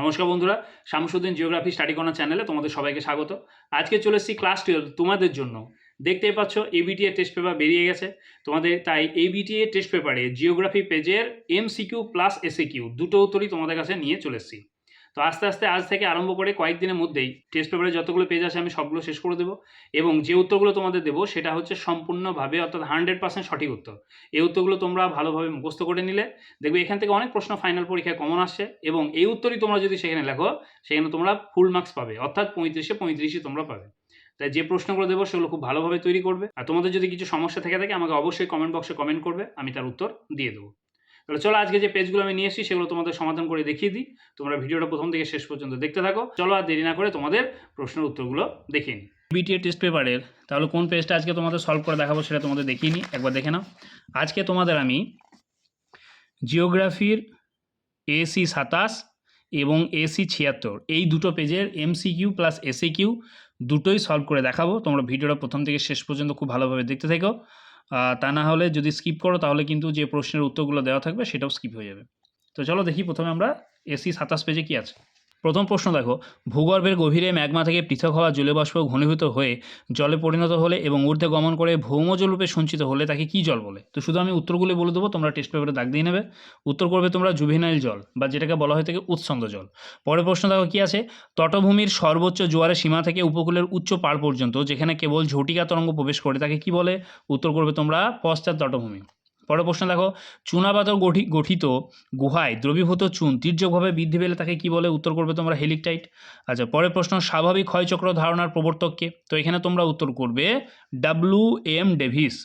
নমস্কার বন্ধুরা, Shamsuddin geography study corner চ্যানেলে তোমাদের সবাইকে স্বাগত। আজকে চলে এসেছি ক্লাস টুয়েলভ তোমাদের জন্য। দেখতেই পাচ্ছ এবিটিএ টেস্ট পেপার বেরিয়ে গেছে। তোমাদের, তাই এবিটিএ টেস্ট পেপারে জিওগ্রাফি পেজের এমসিকিউ প্লাস এসএকিউ দুটো উত্তরই তোমাদের কাছে নিয়ে চলে এসেছি। তো আস্তে আস্তে আজ থেকে আরম্ভ করে কয়েকদিনের মধ্যেই টেস্ট পেপারে যতগুলো পেজ আছে আমি সবগুলো শেষ করে দেবো এবং যে উত্তরগুলো তোমাদের দেবো সেটা হচ্ছে সম্পূর্ণভাবে অর্থাৎ হান্ড্রেড পার্সেন্ট সঠিক উত্তর। এই উত্তরগুলো তোমরা ভালোভাবে মুখস্থ করে নিলে দেখবে এখান থেকে অনেক প্রশ্ন ফাইনাল পরীক্ষায় কমন আসছে এবং এই উত্তরই তোমরা যদি সেখানে লেখো, সেখানে তোমরা ফুল মার্কস পাবে। অর্থাৎ পঁয়ত্রিশে পঁয়ত্রিশই তোমরা পাবে। তাই যে প্রশ্নগুলো দেবো সেগুলো খুব ভালোভাবে তৈরি করবে। আর তোমাদের যদি কিছু সমস্যা থেকে থাকে আমাকে অবশ্যই কমেন্ট বক্সে কমেন্ট করবে, আমি তার উত্তর দিয়ে দেবো। তাহলে চলো আজকে যে পেজগুলো আমি নিয়ে এসেছি, সেগুলো তোমাদের সমাধান করে দেখিয়ে দিই। তোমরা ভিডিওটা প্রথম থেকে শেষ পর্যন্ত দেখতে থাকো। চলো আর দেরি না করে তোমাদের প্রশ্নের উত্তরগুলো দেখে নিই। বিটিএ টেস্ট পেপারের তাহলে কোন পেজটা আজকে তোমাদের সলভ করে দেখাবো সেটা তোমাদের দেখিয়ে নিই। একবার দেখে নাও। আজকে তোমাদের আমি জিওগ্রাফির এসি সাতাশ এবং এসি ছিয়াত্তর, এই দুটো পেজের এমসিকিউ প্লাস এসি কিউ দুটোই সলভ করে দেখাবো। তোমরা ভিডিওটা প্রথম থেকে শেষ পর্যন্ত খুব ভালোভাবে দেখতে থেকো। তা না হলে যদি স্কিপ করো, তাহলে কিন্তু যে প্রশ্নের উত্তরগুলো দেওয়া থাকবে, সেটাও স্কিপ হয়ে যাবে। তো চলো দেখি প্রথমে আমরা এসি সাতাশ পেজে কি আছে। প্রথম প্রশ্ন দেখো, ভূগর্ভের গভীরে ম্যাগমা থেকে পৃথক হওয়া জলবাষ্প ঘনীভূত হয়ে জলে পরিণত হলে এবং ঊর্ধ্বে গমন করে ভৌমজল রূপে সঞ্চিত হলে তাকে কি জল বলে? তো শুধু আমি উত্তরগুলি বলে দেবো, তোমরা টেস্ট পেপারে দাগ দিয়ে নেবে। উত্তর করবে তোমরা জুভেনাইল জল বা যেটাকে বলা হয়ে থাকে উৎসন্দ জল। পরের প্রশ্ন দেখো কি আছে? তটভূমির সর্বোচ্চ জোয়ারের সীমা থেকে উপকূলের উচ্চ পাড় পর্যন্ত, যেখানে কেবল ঝটিকা তরঙ্গ প্রবেশ করে, তাকে কি বলে? উত্তর করবে তোমরা পশ্চাৎ তটভূমি। পরের প্রশ্ন দেখো চুনাপাথর গঠি, গঠিত গুহায় দ্রবীভূত চুন তীর্যকভাবে বৃদ্ধি পেলে তাকে কি বলে? উত্তর করবে তোমরা হেলিকটাইট। আচ্ছা পরের প্রশ্ন, স্বাভাবিক ক্ষয়চক্র ধারণার প্রবর্তককে তো এখানে তোমরা উত্তর করবে ডাব্লু এম ডেভিস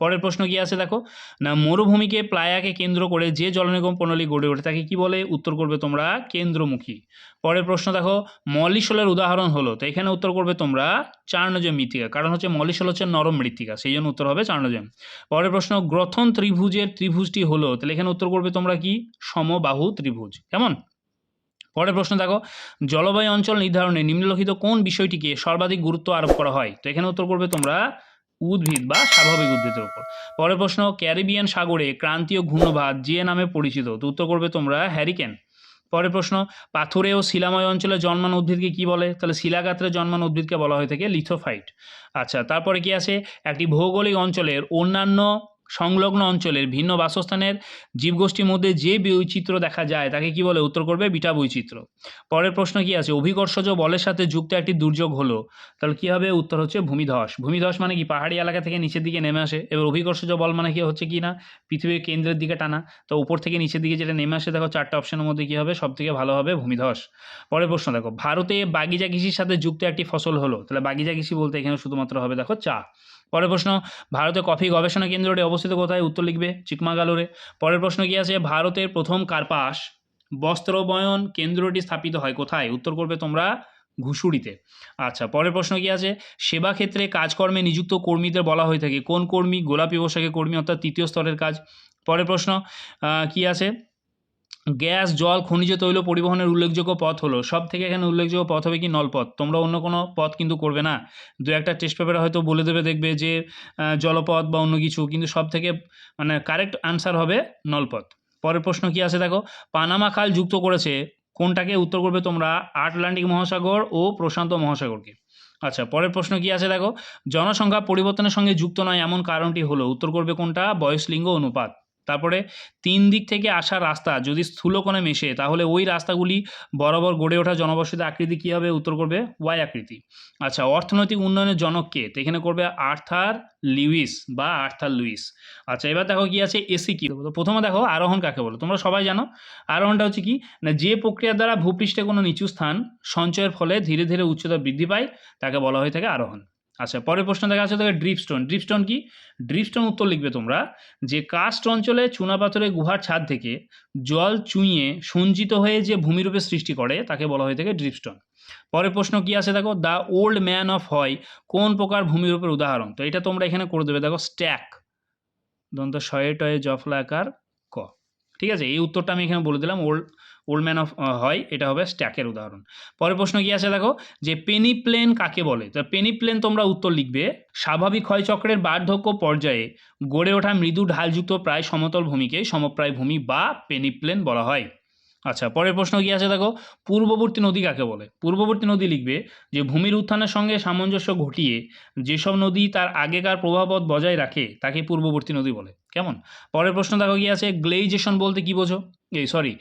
পরের প্রশ্ন কি আছে দেখো? না, মরুভূমিকে প্লায়াকে কেন্দ্র করে যে জলনিগম প্রণালী গড়ে ওঠে, তাকে কি বলে? উত্তর করবে তোমরা কেন্দ্রমুখী। পরের প্রশ্ন দেখো মলিশলের উদাহরণ হলো, তো এখানে উত্তর করবে তোমরা চার্ণজম মৃত্তিকা, কারণ হচ্ছে মলিশল হচ্ছে নরম মৃত্তিকা, সেই জন্য উত্তর হবে চার্ণজম। পরের প্রশ্ন, গ্রথন ত্রিভুজের ত্রিভুজটি হলো, তাহলে এখানে উত্তর করবে তোমরা কি? সমবাহু ত্রিভুজ, কেমন? পরের প্রশ্ন দেখো, জলবায়ু অঞ্চল নির্ধারণে নিম্নলিখিত কোন বিষয়টিকে সর্বাধিক গুরুত্ব আরোপ করা হয়? তো এখানে উত্তর করবে তোমরা উদ্ভিদ বা স্বাভাবিক উদ্ভিদের উপর। পরের প্রশ্ন, ক্যারিবিয়ান সাগরে ক্রান্তীয় ঘূর্ণভাত যে নামে পরিচিত? তো উত্তর করবে তোমরা হ্যারিকেন। পরের প্রশ্ন, পাথুরে ও শিলাময় অঞ্চলে জন্মানো উদ্ভিদকে কি বলে? তাহলে শিলাগাত্রে জন্মানো উদ্ভিদকে বলা হয়ে থাকে লিথোফাইট। আচ্ছা তারপরে কি আছে? একটি ভৌগোলিক অঞ্চলের অন্যান্য সংলগ্ন অঞ্চলের ভিন্ন বাসস্থানের জীবগোষ্ঠীর মধ্যে যে বৈচিত্র্য দেখা যায়, তাকে কি বলে? উত্তর করবে বিটা বৈচিত্র্য। পরের প্রশ্ন কি আছে? অভিকর্ষজ বলের সাথে যুক্ত একটি দুর্যোগ হলো। তাহলে কী হবে? উত্তর হচ্ছে ভূমিধস। ভূমিধস মানে কি? পাহাড়ি এলাকা থেকে নিচের দিকে নেমে আসে। এবার অভিকর্ষজ বল মানে কি হচ্ছে কি না? পৃথিবীর কেন্দ্রের দিকে টানা। তো উপর থেকে নিচের দিকে যেটা নেমে আসে, দেখো চারটা অপশনের মধ্যে কী হবে? সব থেকে ভালো হবে ভূমিধস। পরের প্রশ্ন দেখো, ভারতে বাগিচা কৃষির সাথে যুক্ত একটি ফসল হলো। তাহলে বাগিচা কৃষি বলতে এখানে শুধুমাত্র হবে, দেখো চা। পরের প্রশ্ন, ভারতে কফি গবেষণা কেন্দ্রটি অবস্থিত কোথায়? উত্তর লিখবে চিকমাগালোরে পরের প্রশ্ন কি আছে? ভারতের প্রথম কার্পাস বস্ত্রবয়ন কেন্দ্রটি স্থাপিত হয় কোথায়? উত্তর করবে তোমরা ঘুষুরিতে আচ্ছা পরের প্রশ্ন কি আছে? সেবা ক্ষেত্রে কাজকর্মে নিযুক্ত কর্মীদের বলা হয়ে থাকে। কোন কর্মী? গোলাপী পোশাকে কর্মী, অর্থাৎ তৃতীয় স্তরের কাজ। পরের প্রশ্ন কি আছে? গ্যাস, জল, খনিজ, তৈল পরিবহনের উল্লেখযোগ্য পথ হলো। সব থেকে এখানে উল্লেখযোগ্য পথ হবে কি? নলপথ। তোমরা অন্য কোনো পথ কিন্তু করবে না। দু একটা টেস্ট পেপারে হয়তো বলে দেবে, দেখবে যে জলপথ বা অন্য কিছু, কিন্তু সব থেকে মানে কারেক্ট আনসার হবে নলপথ। পরের প্রশ্ন কি আছে? দেখো, পানামা খাল যুক্ত করেছে, কোনটাকে উত্তর করবে তোমরা? আটলান্টিক মহাসাগর ও প্রশান্ত মহাসাগরকে। আচ্ছা পরের প্রশ্ন কি আছে? দেখো, জনসংখ্যা পরিবর্তনের সঙ্গে যুক্ত নয়, এমন কারণটি হলো। উত্তর করবে কোনটা? বয়স লিঙ্গ অনুপাত। তারপরে তিন দিক থেকে আসা রাস্তা যদি স্থূলকোণে মেশে, তাহলে ওই রাস্তাগুলি বরাবর গড়ে ওঠা জনবসতি আকৃতি কী হবে? উত্তর করবে ওয়াই আকৃতি। আচ্ছা অর্থনৈতিক উন্নয়নের জনককে তো এখানে করবে আর্থার লিউইস বা আর্থার লুইস। আচ্ছা এবার দেখো কি আছে? এসি কি? তো প্রথমে দেখো আরোহণ কাকে বলো? তোমরা সবাই জানো। আরোহণটা হচ্ছে কি? না, যে প্রক্রিয়ার দ্বারা ভূপৃষ্ঠে কোনো নিচু স্থান সঞ্চয়ের ফলে ধীরে ধীরে উচ্চতা বৃদ্ধি পায়, তাকে বলা হয়ে থাকে আরোহণ। আচ্ছা পরের প্রশ্ন দেখা আছে দেখো ড্রিপস্টোন ড্রিপস্টোন কি? ড্রিপস্টোন উত্তর লিখবে তোমরা যে, কাস্ট অঞ্চলে চুনাপাথরের গুহার ছাদ থেকে জল চুইয়ে সঞ্চিত হয়ে যে ভূমিরূপে সৃষ্টি করে, তাকে বলা হয়ে থাকে ড্রিপস্টোন পরের প্রশ্ন কি আছে? দেখো, দ্য ওল্ড ম্যান অফ হয় কোন প্রকার ভূমিরূপের উদাহরণ? তো এটা তোমরা এখানে করে দেবে। দেখো, স্ট্যাক। দন্ত শয়ে টয়ে জফলা আকার ক। ঠিক আছে, এই উত্তরটা আমি এখানে বলে দিলাম, ওল্ড ওল্ড ম্যান অফ হয়, এটা হবে স্ট্যাকের উদাহরণ। পরের প্রশ্ন কি আছে দেখো? যে পেনি প্লেন কাকে বলে? তো পেনি প্লেন তোমরা উত্তর লিখবে, স্বাভাবিক ক্ষয়চক্রের বার্ধক্য পর্যায়ে গড়ে ওঠা মৃদু ঢালযুক্ত প্রায় সমতল ভূমিকে সমপ্রায় ভূমি বা পেনি প্লেন বলা হয়। আচ্ছা পরের প্রশ্ন কি আছে দেখো? পূর্ববর্তী নদী কাকে বলে? পূর্ববর্তী নদী লিখবে যে ভূমির উত্থানের সঙ্গে সামঞ্জস্য ঘটিয়ে যেসব নদী তার আগেকার প্রভাবত বজায় রাখে, তাকে পূর্ববর্তী নদী বলে। কেমন? পরের প্রশ্ন দেখো কি আছে? গ্লেইজেশন বলতে কি বোঝো? এই সরি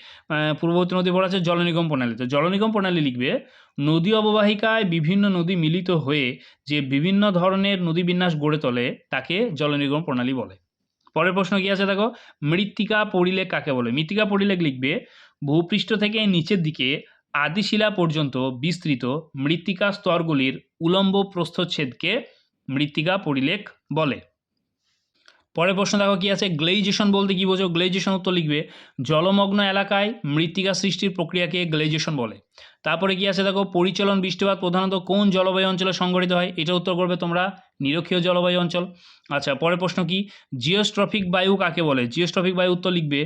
পূর্ববর্তী নদী পড়া আছে জলনিগম প্রণালী। তো জলনিগম প্রণালী লিখবে, নদী অববাহিকায় বিভিন্ন নদী মিলিত হয়ে যে বিভিন্ন ধরনের নদী বিন্যাস গড়ে তোলে, তাকে জলনিগম প্রণালী বলে। পরের প্রশ্ন কি আছে দেখো? মৃত্তিকা পরিলেখ কাকে বলে? মৃত্তিকা পরিলেখ লিখবে ভূপৃষ্ঠ থেকে নিচের দিকে আদিশিলা পর্যন্ত বিস্তৃত মৃত্তিকা স্তরগুলির উলম্ব প্রস্থচ্ছেদকে মৃত্তিকা পরিলেখ বলে। পরের প্রশ্ন দেখো কি আছে? গ্লেইজেশন বলতে কি বোঝো? গ্লেইজেশন উত্তর লিখবে, জলমগ্ন এলাকায় মৃত্তিকা সৃষ্টির প্রক্রিয়াকে গ্লেইজেশন বলে। তারপরে কি আছে দেখো? পরিচলন বৃষ্টিপাত প্রধানত কোন জলবায়ু অঞ্চলে সংঘটিত হয়? এটা উত্তর করবে তোমরা নিরক্ষীয় জলবায়ু অঞ্চল। আচ্ছা পরের প্রশ্ন কি? জিওস্ট্রফিক বায়ু কাকে বলে? জিওস্ট্রফিক বায়ু উত্তর লিখবে,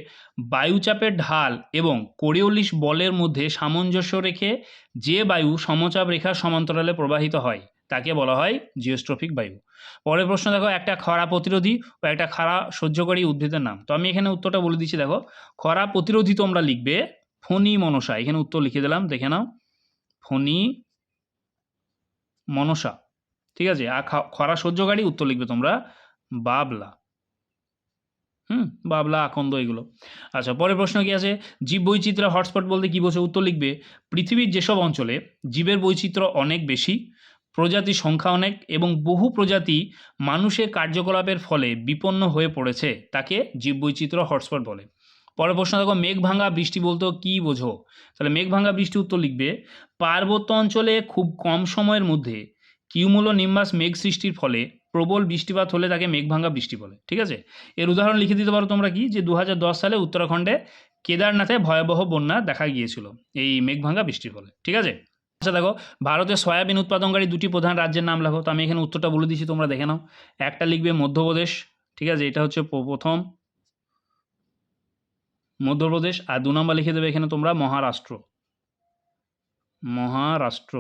বায়ুচাপের ঢাল এবং কোরিওলিস বলের মধ্যে সামঞ্জস্য রেখে যে বায়ু সমচাপ রেখার সমান্তরালে প্রবাহিত হয়, তাকে বলা হয় জিওস্ট্রফিক বায়ু। পরের প্রশ্ন দেখো, একটা খরা প্রতিরোধী ও একটা খরা সহ্যকারী উদ্ভিদের নাম। তো আমি এখানে উত্তরটা বলে দিচ্ছি, দেখো, খরা প্রতিরোধী তোমরা লিখবে ফণি মনসা এখানে উত্তর লিখে দিলাম, দেখে নাও ফণি মনসা ঠিক আছে? আর খরা সহ্যকারী উত্তর লিখবে তোমরা বাবলা। হুম? বাবলা, আকন্দ, এগুলো। আচ্ছা পরের প্রশ্ন কি আছে? জীব বৈচিত্র্য হটস্পট বলতে কী বোঝো? উত্তর লিখবে, পৃথিবীর যেসব অঞ্চলে জীবের বৈচিত্র্য অনেক বেশি, প্রজাতির সংখ্যা অনেক এবং বহু প্রজাতি মানুষের কার্যকলাপের ফলে বিপন্ন হয়ে পড়েছে, তাকে জীববৈচিত্র্য হটস্পট বলে। পরের প্রশ্ন দেখো মেঘ ভাঙা বৃষ্টি বলতে কী বোঝো? তাহলে মেঘ ভাঙা বৃষ্টি উত্তর লিখবে, পার্বত্য অঞ্চলে খুব কম সময়ের মধ্যে কিউমুলো নিম্বাস মেঘ সৃষ্টির ফলে প্রবল বৃষ্টিপাত হলে তাকে মেঘভাঙ্গা বৃষ্টি বলে, ঠিক আছে? এর উদাহরণ লিখে দিতে পারো তোমরা কি? যে দু হাজার দশ সালে উত্তরাখণ্ডে কেদারনাথে ভয়াবহ বন্যা দেখা গিয়েছিল, এই মেঘভাঙ্গা বৃষ্টির ফলে, ঠিক আছে? আচ্ছা দেখো, ভারতের সয়াবিন উৎপাদনকারী দুটি প্রধান রাজ্যের নাম লেখো, তো আমি এখানে উত্তরটা বলে দিচ্ছি, তোমরা দেখে নাও। একটা লিখবে মধ্যপ্রদেশ, ঠিক আছে? এটা হচ্ছে প্রথম। মধ্যপ্রদেশ, আর দু নম্বর লিখে দেবে এখানে তোমরা মহারাষ্ট্র। মহারাষ্ট্র।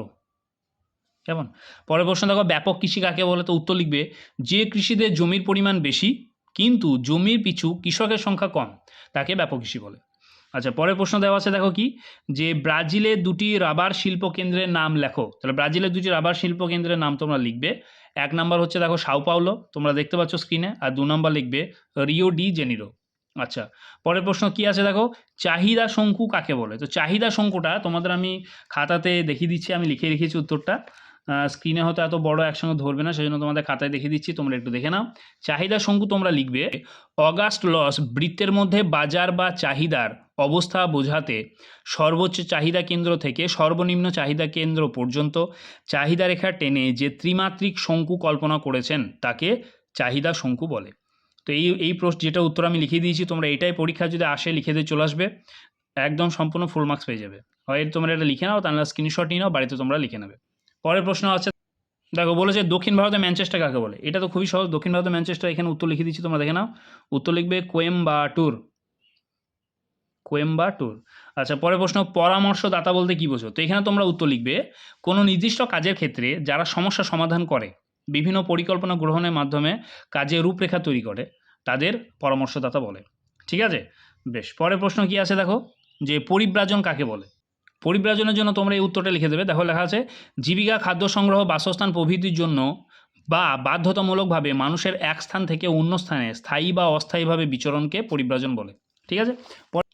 কেমন? পরের প্রশ্ন দেখো, ব্যাপক কৃষি কাকে বলে? তো উত্তর লিখবে, যে কৃষিতে জমির পরিমাণ বেশি, কিন্তু জমির পিছু কৃষকের সংখ্যা কম, তাকে ব্যাপক কৃষি বলে। আচ্ছা পরের প্রশ্ন দেওয়া আছে, দেখো কি? যে ব্রাজিলের দুটি রাবার শিল্প কেন্দ্রের নাম লেখো। তাহলে ব্রাজিলের দুটি রাবার শিল্প কেন্দ্রের নাম তোমরা লিখবে। এক নাম্বার হচ্ছে, দেখো, সাও পাওলো, তোমরা দেখতে পাচ্ছ স্ক্রিনে আর দু নম্বর লিখবে, রিও ডি জেনিরো। আচ্ছা পরের প্রশ্ন কি আছে, দেখো? চাহিদা শঙ্কু কাকে বলে? তো চাহিদা শঙ্কুটা তোমাদের আমি খাতাতে দেখিয়ে দিচ্ছি, আমি লিখে রেখেছি উত্তরটা। স্ক্রিনে হয়তো এত বড় একসঙ্গে ধরবে না সেই জন্য তোমাদের খাতায় দেখিয়ে দিচ্ছি, তোমরা একটু দেখে নাও। চাহিদা শঙ্কু তোমরা লিখবে, অগাস্ট লস বৃত্তের মধ্যে বাজার বা চাহিদার অবস্থা বোঝাতে সর্বোচ্চ চাহিদা কেন্দ্র থেকে সর্বনিম্ন চাহিদা কেন্দ্র পর্যন্ত চাহিদা রেখা টেনে যে ত্রিমাত্রিক শঙ্কু কল্পনা করেছেন, তাকে চাহিদা শঙ্কু বলে। তো এই এই প্রশ্ন, যেটা উত্তর আমি লিখে দিয়েছি, তোমরা এটাই পরীক্ষা যদি আসে, লিখে দিয়ে চলে আসবে, একদম সম্পূর্ণ ফুল মার্কস পেয়ে যাবে। হয় তোমরা এটা লিখে নাও তাহলে স্ক্রিনশট নিয়ে নাও, বাড়িতে তোমরা লিখে নেবে। পরের প্রশ্ন আছে, দেখো বলেছে দক্ষিণ ভারতে ম্যানচেস্টার কাকে বলে? এটা তো খুবই সহজ, দক্ষিণ ভারতে ম্যানচেস্টার, এখানে উত্তর লিখে দিচ্ছি, তোমরা দেখে নাও। উত্তর লিখবে কোয়েম্বাটুর। কোয়েম্বাটুর। আচ্ছা পরের প্রশ্ন, পরামর্শদাতা বলতে কী বোঝো? তো এখানে তোমরা উত্তর লিখবে, কোনো নির্দিষ্ট কাজের ক্ষেত্রে যারা সমস্যা সমাধান করে, বিভিন্ন পরিকল্পনা গ্রহণের মাধ্যমে কাজের রূপরেখা তৈরি করে, তাদের পরামর্শদাতা বলে। ঠিক আছে? বেশ, পরের প্রশ্ন কি আছে দেখো? যে পরিব্রাজন কাকে বলে? পরিব্রাজনের জন্য তোমরা এই উত্তরটা লিখে দেবে। দেখো লেখা আছে, জীবিকা, খাদ্য সংগ্রহ, বাসস্থান প্রভৃতির জন্য বা বাধ্যতামূলকভাবে মানুষের এক স্থান থেকে অন্য স্থানে স্থায়ী বা অস্থায়ীভাবে বিচরণকে পরিব্রাজন বলে। ঠিক আছে?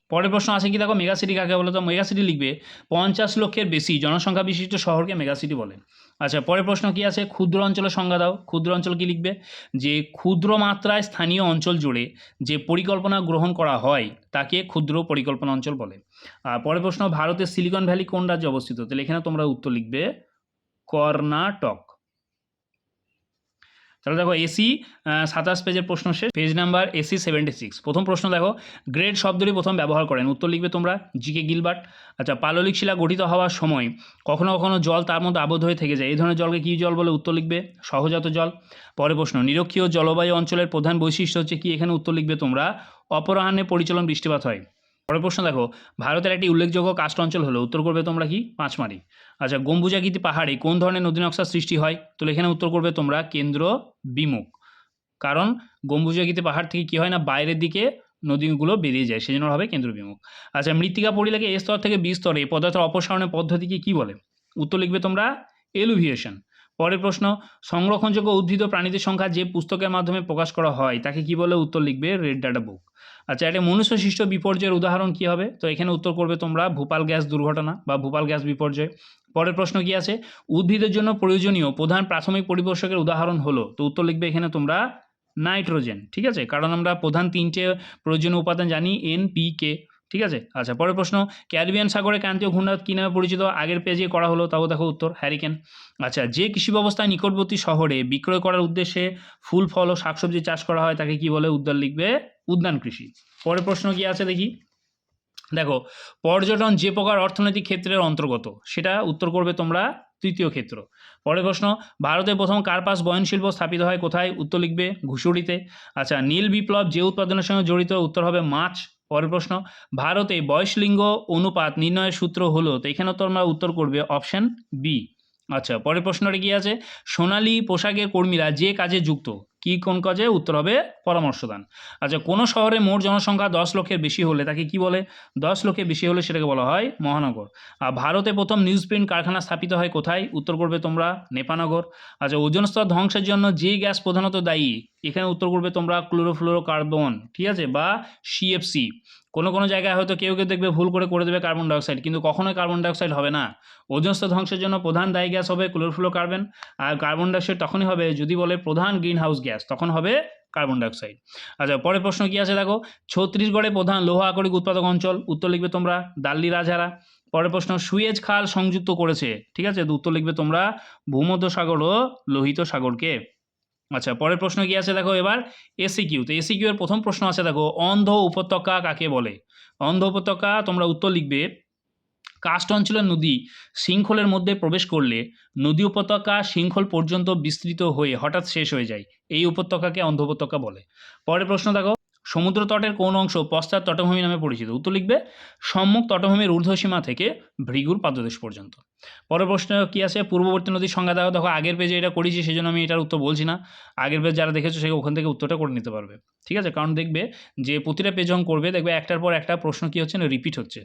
পরের প্রশ্ন আছে কি? দেখো মেগাসিটি কাকে বলে? তো মেগাসিটি লিখবে, পঞ্চাশ লক্ষের বেশি জনসংখ্যা বিশিষ্ট শহরকে মেগাসিটি বলে। আচ্ছা পরের প্রশ্ন কি আছে? ক্ষুদ্র অঞ্চলের সংজ্ঞা দাও। ক্ষুদ্র অঞ্চল কি লিখবে? যে ক্ষুদ্র মাত্রায় স্থানীয় অঞ্চল জুড়ে যে পরিকল্পনা গ্রহণ করা হয়, তাকে ক্ষুদ্র পরিকল্পনা অঞ্চল বলে। আর পরের প্রশ্ন, ভারতের সিলিকন ভ্যালি কোন রাজ্যে অবস্থিত? তাহলে এখানে তোমরা উত্তর লিখবে, কর্ণাটক। তাহলে দেখো এসি সাতাশ পেজের প্রশ্ন শেষ। Page number AC seventy six প্রথম প্রশ্ন দেখো, গ্রেড শব্দটি প্রথম ব্যবহার করেন। উত্তর লিখবে তোমরা জিকে গিলবার্ট আচ্ছা পাললিক শিলা গঠিত হওয়ার সময় কখনো কখনো জল তার মধ্যে আবদ্ধ হয়ে থেকে যায়। এই ধরনের জলকে কী জল বলে উত্তর লিখবে? সহজাত জল। পরের প্রশ্ন, নিরক্ষীয় জলবায়ু অঞ্চলের প্রধান বৈশিষ্ট্য হচ্ছে কি? এখানে উত্তর লিখবে তোমরা, অপরাহ্নে পরিচালন বৃষ্টিপাত হয়। পরের প্রশ্ন দেখো, ভারতের একটি উল্লেখযোগ্য কাস্ট অঞ্চল হলো, উত্তর করবে তোমরা কি? পাঁচমারি। আচ্ছা গম্বুজাকৃতি পাহাড়ে কোন ধরনের নদী নকশা সৃষ্টি হয়? তো এখানে উত্তর করবে তোমরা কেন্দ্র বিমুখ। কারণ গম্বুজাকৃতি পাহাড় থেকে কি হয় না, বাইরের দিকে নদীগুলো বেরিয়ে যায় সেই জন্য হবে কেন্দ্রবিমুখ আচ্ছা মৃত্তিকা পরিলেখে এ স্তর থেকে বি স্তরে এই পদার্থের অপসারণের পদ্ধতিকে কী বলে? উত্তর লিখবে তোমরা এলুভিয়েশন। পরের প্রশ্ন, সংরক্ষণযোগ্য উদ্ভিদ প্রাণীদের সংখ্যা যে পুস্তকের মাধ্যমে প্রকাশ করা হয়, তাকে কি বলে? উত্তর লিখবে রেড ডাটা বুক। আচ্ছা এটা মনুষ্যশিষ্ট বিপর্যয়ের উদাহরণ কি হবে? তো এখানে উত্তর করবে তোমরা ভূপাল গ্যাস দুর্ঘটনা বা ভূপাল গ্যাস বিপর্যয়। পরের প্রশ্ন কি আছে? উদ্ভিদের জন্য প্রয়োজনীয় প্রধান প্রাথমিক পরিবেশকের উদাহরণ হলো, তো উত্তর লিখবে এখানে তোমরা নাইট্রোজেন, ঠিক আছে? কারণ আমরা প্রধান তিনটে প্রয়োজনীয় উপাদান জানি এন পি কে ঠিক আছে? আচ্ছা পরের প্রশ্ন। ক্যারিবিয়ান সাগরে ক্রান্তীয় ঘূর্ণায়ত কী নামে পরিচিত? আগের পেজে করা হলো, তাও দেখো উত্তর হ্যারিকেন আচ্ছা যে কৃষি ব্যবস্থায় নিকটবর্তী শহরে বিক্রয় করার উদ্দেশ্যে ফুল, ফল ও শাকসবজি চাষ করা হয়, তাকে কি বলে? উদ্যান লিখবে উদ্যান কৃষি। পরের প্রশ্ন কি আছে দেখি? দেখো, পর্যটন যে প্রকার অর্থনৈতিক ক্ষেত্রের অন্তর্গত, সেটা উত্তর করবে তোমরা তৃতীয় ক্ষেত্র। পরের প্রশ্ন, ভারতে প্রথম কার্পাস বয়ন শিল্প স্থাপিত হয় কোথায়? উত্তর লিখবে ঘুষুড়িতে আচ্ছা নীল বিপ্লব যে উৎপাদনের সঙ্গে জড়িত, উত্তর হবে মাছ। পরের প্রশ্ন, ভারতে বয়সলিঙ্গ অনুপাত নির্ণয়ের সূত্র হলো, তো এখানে তোমরা উত্তর করবে অপশান বি আচ্ছা পরের প্রশ্নটা কি আছে? সোনালী পোশাকের কর্মীরা যে কাজে যুক্ত কি কোন কাজে? উত্তর হবে পরামর্শদান আচ্ছা কোনো শহরে মোট জনসংখ্যা দশ লক্ষের বেশি হলে তাকে কি বলে? দশ লক্ষের বেশি হলে সেটাকে বলা হয় মহানগর। আর ভারতে প্রথম নিউজ প্রিন্ট কারখানা স্থাপিত হয় কোথায়? উত্তর করবে তোমরা নেপানগর। আচ্ছা ওজন স্তর ধ্বংসের জন্য যে গ্যাস প্রধানত দায়ী? এখানে উত্তর করবে তোমরা ক্লোরোফ্লোরো ক্লোরোফ্লোরোকার্বন ঠিক আছে? বা সিএফসি কোনো কোনো জায়গায় হয়তো কেউ কেউ দেখবে ভুল করে করে দেবে কার্বন ডাইঅক্সাইড, কিন্তু কখনোই কার্বন ডাইঅক্সাইড হবে না। ওজন স্তর ধ্বংসের জন্য প্রধান দায়ী গ্যাস হবে ক্লোরোফ্লোরোকার্বন আর কার্বন ডাইঅক্সাইড তখনই হবে যদি বলে প্রধান গ্রিন হাউস গ্যাস, তখন হবে কার্বন ডাইঅক্সাইড। আচ্ছা পরের প্রশ্ন কি আছে দেখো? ছত্তিশগড়ে প্রধান লৌহ আকরিক উৎপাদক অঞ্চল, উত্তর লিখবে তোমরা দাল্লি রাজহারা। পরের প্রশ্ন, সুয়েজ খাল সংযুক্ত করেছে, ঠিক আছে? উত্তর লিখবে তোমরা ভূমধ্য সাগর ও লোহিত সাগরকে। আচ্ছা পরের প্রশ্ন কি আছে? দেখো এবার এসিকিউ তো এসিকিউ এর প্রথম প্রশ্ন আছে, দেখো, অন্ধ উপত্যকা কাকে বলে? অন্ধ উপত্যকা তোমরা উত্তর লিখবে কাস্ট অঞ্চলের নদী শৃঙ্খলের মধ্যে প্রবেশ করলে নদী উপত্যকা শৃঙ্খল পর্যন্ত বিস্তৃত হয়ে হঠাৎ শেষ হয়ে যায়। এই উপত্যকাকে অন্ধ উপত্যকা বলে। পরের প্রশ্ন দেখো। সমুদ্র তটের কোন অংশ পশ্চাৎ তটভূমি নামে পরিচিত। উত্তর লিখবে, সম্মুখ তটভূমির ঊর্ধ্বসীমা থেকে ভৃগুর পাদদেশ পর্যন্ত। পরের প্রশ্ন কি আছে? পূর্ববর্তী নদীর সংজ্ঞা দেখো দেখো, আগের পেজে এটা করেছি সেই জন্য আমি এটার উত্তর বলছি না। আগের পেজ যারা দেখেছ, সে ওখান থেকে উত্তরটা করে নিতে পারবে। ঠিক আছে? কারণ দেখবে যে প্রতিটা পেজ যখন করবে, দেখবে একটার পর একটা প্রশ্ন কি হচ্ছে না রিপিট হচ্ছে।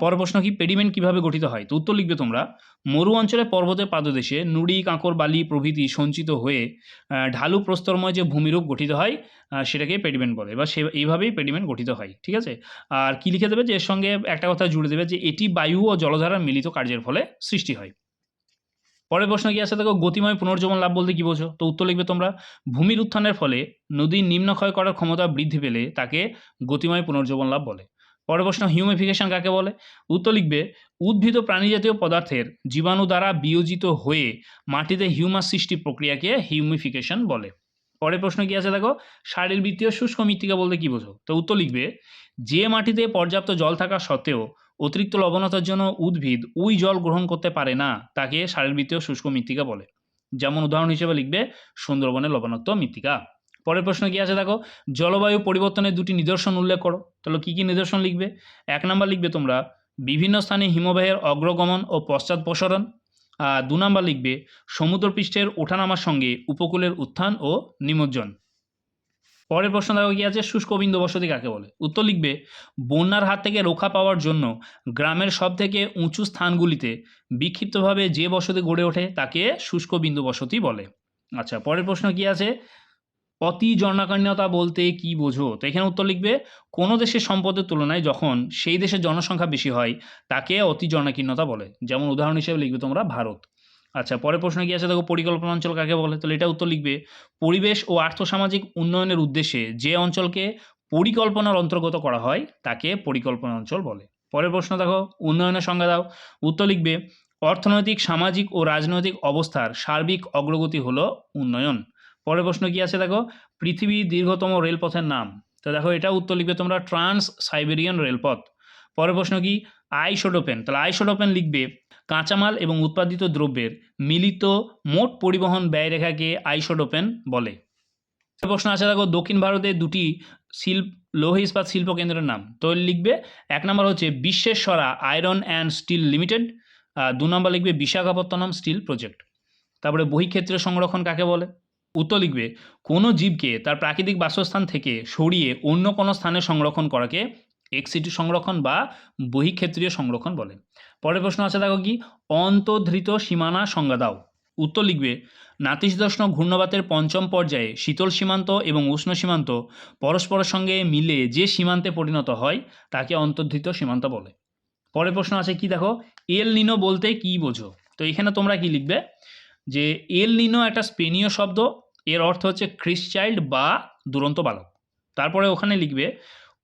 পরের প্রশ্ন কি? পেডিমেন্ট কীভাবে গঠিত হয়? তো উত্তর লিখবে তোমরা, মরু অঞ্চলে পর্বতের পাদদেশে নুড়ি, কাঁকর, বালি প্রভৃতি সঞ্চিত হয়ে ঢালু প্রস্তরময় যে ভূমিরূপ গঠিত হয় সেটাকে পেডিমেন্ট বলে। বা সে, এইভাবেই পেডিমেন্ট গঠিত হয়, ঠিক আছে? আর কি লিখে দেবে যে এর সঙ্গে একটা কথা জুড়ে দেবে যে এটি বায়ু ও জলধারার মিলিত কার্যের ফলে সৃষ্টি হয়। পরের প্রশ্ন কি আছে? দেখো, গতিময় পুনর্জীবন লাভ বলতে কি বোঝো? তো উত্তর লিখবে তোমরা, ভূমির উত্থানের ফলে নদীর নিম্নক্ষয় করার ক্ষমতা বৃদ্ধি পেলে তাকে গতিময় পুনর্জীবন লাভ বলে। পরের প্রশ্ন হিউমিফিকেশন কাকে বলে? উত্তর লিখবে, উদ্ভিদ প্রাণীজাতীয় পদার্থের জীবাণু দ্বারা বিয়োজিত হয়ে মাটিতে হিউমাস সৃষ্টি প্রক্রিয়াকে হিউমিফিকেশন বলে। পরের প্রশ্ন কি আছে? দেখো, শারীরবৃত্তীয় শুষ্ক মৃত্তিকা বলতে কি বোঝো? তো উত্তর লিখবে, যে মাটিতে পর্যাপ্ত জল থাকা সত্ত্বেও অতিরিক্ত লবণতার জন্য উদ্ভিদ ওই জল গ্রহণ করতে পারে না, তাকে শারীরবৃত্তীয় শুষ্ক মৃত্তিকা বলে। যেমন উদাহরণ হিসেবে লিখবে, সুন্দরবনের লবণাক্ত মৃত্তিকা। পরের প্রশ্ন কি আছে দেখো? জলবায়ু পরিবর্তনের দুটি নিদর্শন উল্লেখ করো। তাহলে কী কী নিদর্শন লিখবে? এক নাম্বার লিখবে তোমরা, বিভিন্ন স্থানে হিমবাহের অগ্রগমন ও পশ্চাৎপসরণ আর দু নাম্বার লিখবে, সমুদ্রপৃষ্ঠের ওঠানামার সঙ্গে উপকূলের উত্থান ও নিমজ্জন। পরের প্রশ্ন দেখো কি আছে? শুষ্ক বিন্দু বসতি কাকে বলে? উত্তর লিখবে, বন্যার হাত থেকে রক্ষা পাওয়ার জন্য গ্রামের সব থেকে উঁচু স্থানগুলিতে বিক্ষিপ্তভাবে যে বসতি গড়ে ওঠে তাকে শুষ্ক বিন্দু বসতি বলে। আচ্ছা পরের প্রশ্ন কি আছে? অতি জনকান্যতা বলতে কি বোঝো? তো এখানে উত্তর লিখবে, কোনো দেশের সম্পদের তুলনায় যখন সেই দেশের জনসংখ্যা বেশি হয়, তাকে অতি জনাকীর্ণতা বলে। যেমন উদাহরণ হিসেবে লিখবে তোমরা ভারত। আচ্ছা পরের প্রশ্ন কি আছে? দেখো, পরিকল্পনা অঞ্চল কাকে বলে? তাহলে এটা উত্তর লিখবে, পরিবেশ ও আর্থসামাজিক উন্নয়নের উদ্দেশ্যে যে অঞ্চলকে পরিকল্পনার অন্তর্গত করা হয়, তাকে পরিকল্পনা অঞ্চল বলে। পরের প্রশ্ন দেখো, উন্নয়নের সংজ্ঞা দাও। উত্তর লিখবে, অর্থনৈতিক, সামাজিক ও রাজনৈতিক অবস্থার সার্বিক অগ্রগতি হলো উন্নয়ন। পরের প্রশ্ন কি আছে? দেখো, পৃথিবীর দীর্ঘতম রেলপথের নাম। তো দেখো, এটা উত্তর লিখবে তোমরা ট্রান্স সাইবেরিয়ান রেলপথ। পরের প্রশ্ন কি আইসোডোপেন তাহলে আইসোডোপেন লিখবে কাঁচামাল এবং উৎপাদিত দ্রব্যের মিলিত মোট পরিবহন ব্যয়রেখাকে আইসোডোপেন বলে। প্রশ্ন আছে, দেখো, দক্ষিণ ভারতে দুটি শিল্প লৌহ ইস্পাত শিল্প কেন্দ্রের নাম। তো লিখবে, এক নম্বর হচ্ছে বিশ্বেশ্বরা আয়রন অ্যান্ড স্টিল লিমিটেড দু নম্বর লিখবে বিশাখাপত্তনম স্টিল প্রজেক্ট। তারপরে বহিক্ষেত্রের সংরক্ষণ কাকে বলে? উত্তর লিখবে, কোনো জীবকে তার প্রাকৃতিক বাসস্থান থেকে সরিয়ে অন্য কোনো স্থানে সংরক্ষণ করাকে এক্সিটু সংরক্ষণ বা বহিক্ষেত্রীয় সংরক্ষণ বলে। পরের প্রশ্ন আছে, দেখো কি? অন্তর্ধৃত সীমানা সংজ্ঞা দাও। উত্তর লিখবে নাতিশীতোষ্ণ ঘূর্ণবাতের পঞ্চম পর্যায়ে শীতল সীমান্ত এবং উষ্ণ সীমান্ত পরস্পরের সঙ্গে মিলে যে সীমান্তে পরিণত হয়, তাকে অন্তর্ধৃত সীমান্ত বলে। পরের প্রশ্ন আছে কি, দেখো? এল নিনো বলতে কি বোঝো? তো এখানে তোমরা কি লিখবে? যে এল নিনো একটা স্পেনীয় শব্দ, এর অর্থ হচ্ছে খ্রিস চাইল্ড বা দুরন্ত বালক। তারপরে ওখানে লিখবে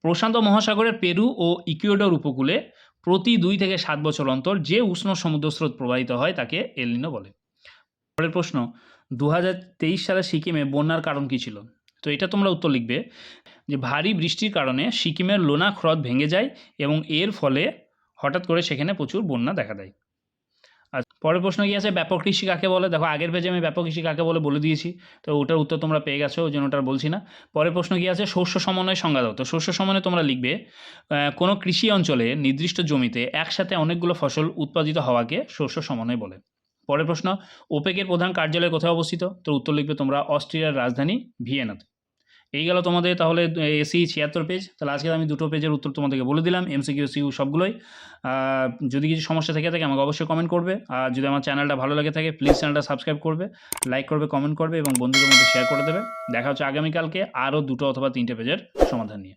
প্রশান্ত মহাসাগরের পেরু ও ইকুয়েডর উপকূলে প্রতি দুই থেকে সাত বছর অন্তর যে উষ্ণ সমুদ্র স্রোত প্রবাহিত হয় তাকে এলিনো বলে। পরের প্রশ্ন দু হাজার তেইশ সালে সিকিমে বন্যার কারণ কী ছিল? তো এটা তোমরা উত্তর লিখবে যে ভারী বৃষ্টির কারণে সিকিমের লোনা হ্রদ ভেঙে যায় এবং এর ফলে হঠাৎ করে সেখানে প্রচুর বন্যা দেখা দেয়। পরের প্রশ্ন কি আছে? ব্যাপক কৃষি কাকে বলে? দেখো, আগের পেজে আমি ব্যাপক কৃষি কাকে বলে বলে দিয়েছি। তো ওটার উত্তর তোমরা পেয়ে গেছো, ওই জন্য ওটা বলছি না। পরের প্রশ্ন কি আছে? শস্য সমন্বয় সংজ্ঞা দাও। তো শস্য সমন্বয় তোমরা লিখবে কোনো কৃষি অঞ্চলে নির্দিষ্ট জমিতে একসাথে অনেকগুলো ফসল উৎপাদিত হওয়াকে শস্য সমন্বয় বলে। পরের প্রশ্ন, ওপেকের প্রধান কার্যালয় কোথায় অবস্থিত? তো উত্তর লিখবে তোমরা অস্ট্রিয়ার রাজধানী ভিয়েনাতে। এই গেল তোমাদের, তাহলে এসি ছিয়াত্তর পেজ তাহলে আজকে আমি দুটো পেজের উত্তর তোমাদেরকে বলে দিলাম এমসিকিউ সিউ সবগুলোই। যদি কিছু সমস্যা থেকে থাকে, আমাকে অবশ্যই কমেন্ট করবে। আর যদি আমার চ্যানেলটা ভালো লাগে থাকে প্লিজ চ্যানেলটা সাবস্ক্রাইব করবে লাইক করবে কমেন্ট করবে এবং বন্ধুদের মধ্যে শেয়ার করে দেবে। দেখা হচ্ছে আগামীকালকে আরও দুটো অথবা তিনটে পেজের সমাধান নিয়ে।